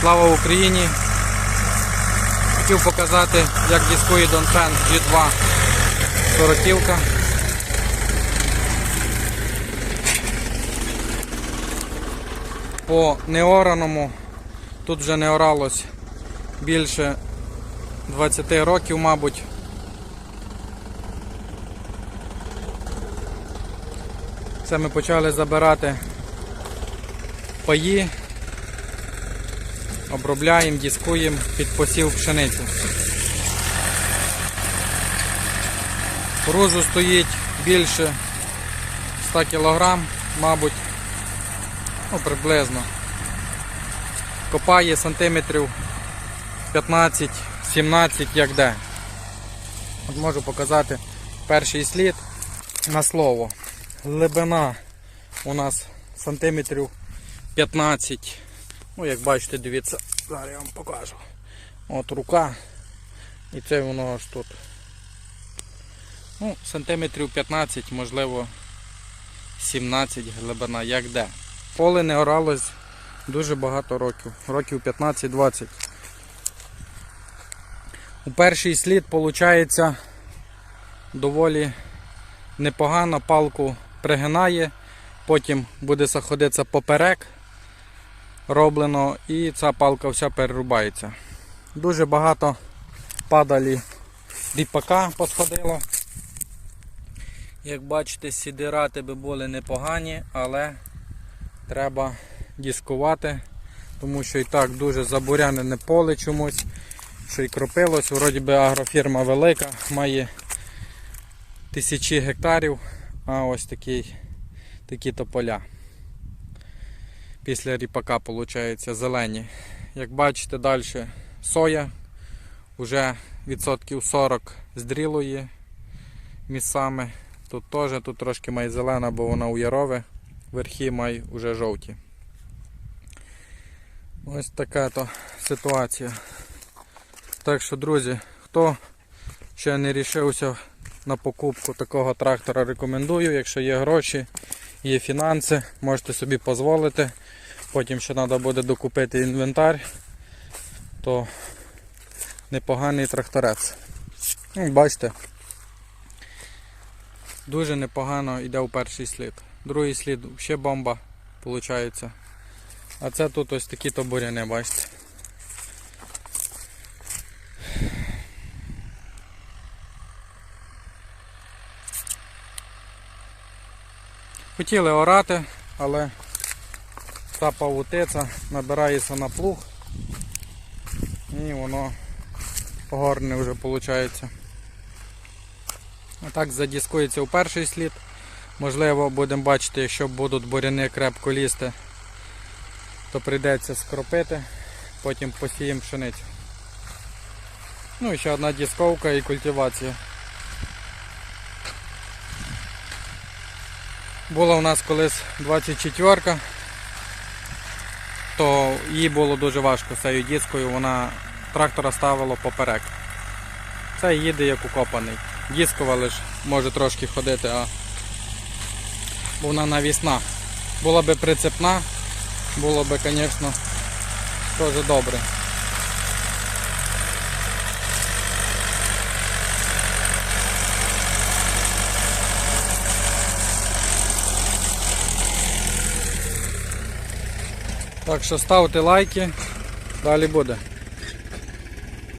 Слава Україні! Хотів показати, як дискує Донфен G2 сороківка. По неораному тут вже не оралось більше 20 років, мабуть. Це ми почали забирати паї, обробляємо, дискуємо під посів пшеницю. Грузу стоїть більше 100 кг, мабуть, ну приблизно. Копає сантиметрів 15-17 як де. От можу показати перший слід на слово. Глибина у нас сантиметрів 15. Ну, як бачите, дивіться, зараз я вам покажу. От рука. І це воно аж тут. Ну, сантиметрів 15, можливо, 17 глибина, як де. Поле не оралось дуже багато років. Років 15-20. У перший слід виходить доволі непогано палку пригинає, потім буде заходитися поперек роблено і ця палка вся перерубається. Дуже багато падалі ріпака посходило. Як бачите, сідирати би були непогані, але треба дискувати, тому що і так дуже забурянене поле чомусь, що й кропилось. Вроді би агрофірма велика, має тисячі гектарів, а ось такий, такі то поля. Після ріпака виходить зелені. Як бачите, далі соя вже відсотків 40 здрілої місцями. Тут теж тут трошки має зелена, бо вона у ярове, верхи має вже жовті. Ось така то ситуація. Так що, друзі, хто ще не рішився на покупку такого трактора, рекомендую. Якщо є гроші, є фінанси, можете собі дозволити. Потім ще треба буде докупити інвентар, то непоганий тракторець. Ну, Бачите, дуже непогано йде у перший слід. Другий слід ще бомба виходить. А це тут ось такі то буряни, бачите. Хотіли орати, але та павутиця набирається на плуг і воно горне вже виходить. А так задіскується у перший слід. Можливо, будемо бачити, якщо будуть буряни крепко лізти, то прийдеться скропити, потім посіємо пшеницю. Ну і ще одна дісковка і культивація. Була у нас колись 24 то їй було дуже важко з цією дискою, вона трактора ставила поперек. Це їде як укопаний. Діскова лише може трошки ходити, а вона навісна. Була би прицепна, було б, звісно, теж добре. Так що ставте лайки, далі буде.